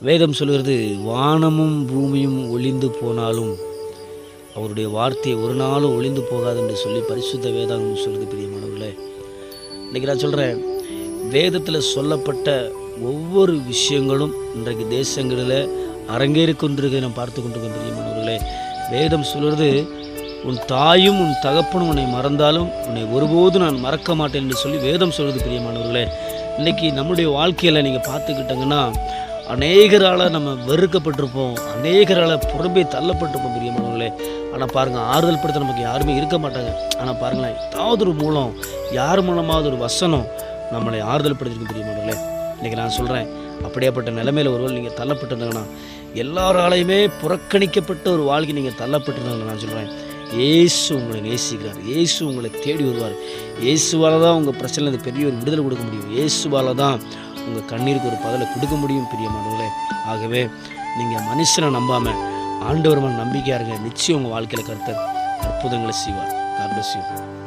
வேதம் சொல்கிறது வானமும் பூமியும் ஒளிந்து போனாலும் அவருடைய வார்த்தை ஒரு நாளும் ஒளிந்து போகாது என்று சொல்லி பரிசுத்த வேதம் சொல்கிறது பிரியமானவர்களே இன்றைக்கி நான் சொல்கிறேன் வேதத்தில் சொல்லப்பட்ட ஒவ்வொரு விஷயங்களும் இன்றைக்கு தேசங்களில் அரங்கேறி கொண்டிருக்கிறதை நாம் பார்த்து கொண்டிருக்கோம் பிரியமானவர்களே வேதம் சொல்கிறது உன் தாயும் உன் தகப்பனும் உன்னை மறந்தாலும் உன்னை ஒருபோதும் நான் மறக்க மாட்டேன் என்று சொல்லி வேதம் சொல்கிறது பிரியமானவர்களே இன்றைக்கி நம்முடைய வாழ்க்கையில் நீங்கள் பார்த்துக்கிட்டங்கன்னா அநேகரால் நம்ம வெறுக்கப்பட்டிருப்போம். அநேகரால் புறம்பே தள்ளப்பட்டிருப்போம் பிரியமானவர்களே. ஆனால் பாருங்கள் ஆறுதல் படுத்த நமக்கு யாருமே இருக்க மாட்டாங்க. ஆனால் பாருங்களேன் ஏதாவது ஒரு மூலம் யார் மூலமாவது ஒரு வசனம் நம்மளை ஆறுதல் படுத்திருக்கு பிரியமானவர்களே. இன்றைக்கி நான் சொல்கிறேன் அப்படியேப்பட்ட நிலைமையில் ஒருவர் நீங்கள் தள்ளப்பட்டிருந்தாங்கன்னா எல்லாராலையுமே புறக்கணிக்கப்பட்ட ஒரு வாழ்க்கை நீங்கள் தள்ளப்பட்டிருந்தாங்க நான் சொல்கிறேன் இயேசு உங்களை நேசிக்கிறார். இயேசு உங்களை தேடி வருவார். இயேசுவால் தான் உங்கள் பிரச்சனையில் பெரிய ஒரு விடுதலை கொடுக்க முடியும். இயேசுவால் தான் உங்கள் கண்ணீருக்கு ஒரு பதிலை கொடுக்க முடியும் பிரியமானவர்களே ஆகவே நீங்கள் மனுஷனை நம்பாமல் ஆண்டவர் மேல் நம்பிக்கையாக இருங்க. நிச்சயம் உங்கள் வாழ்க்கையில் கருத்தர் அற்புதங்களை செய்வார். God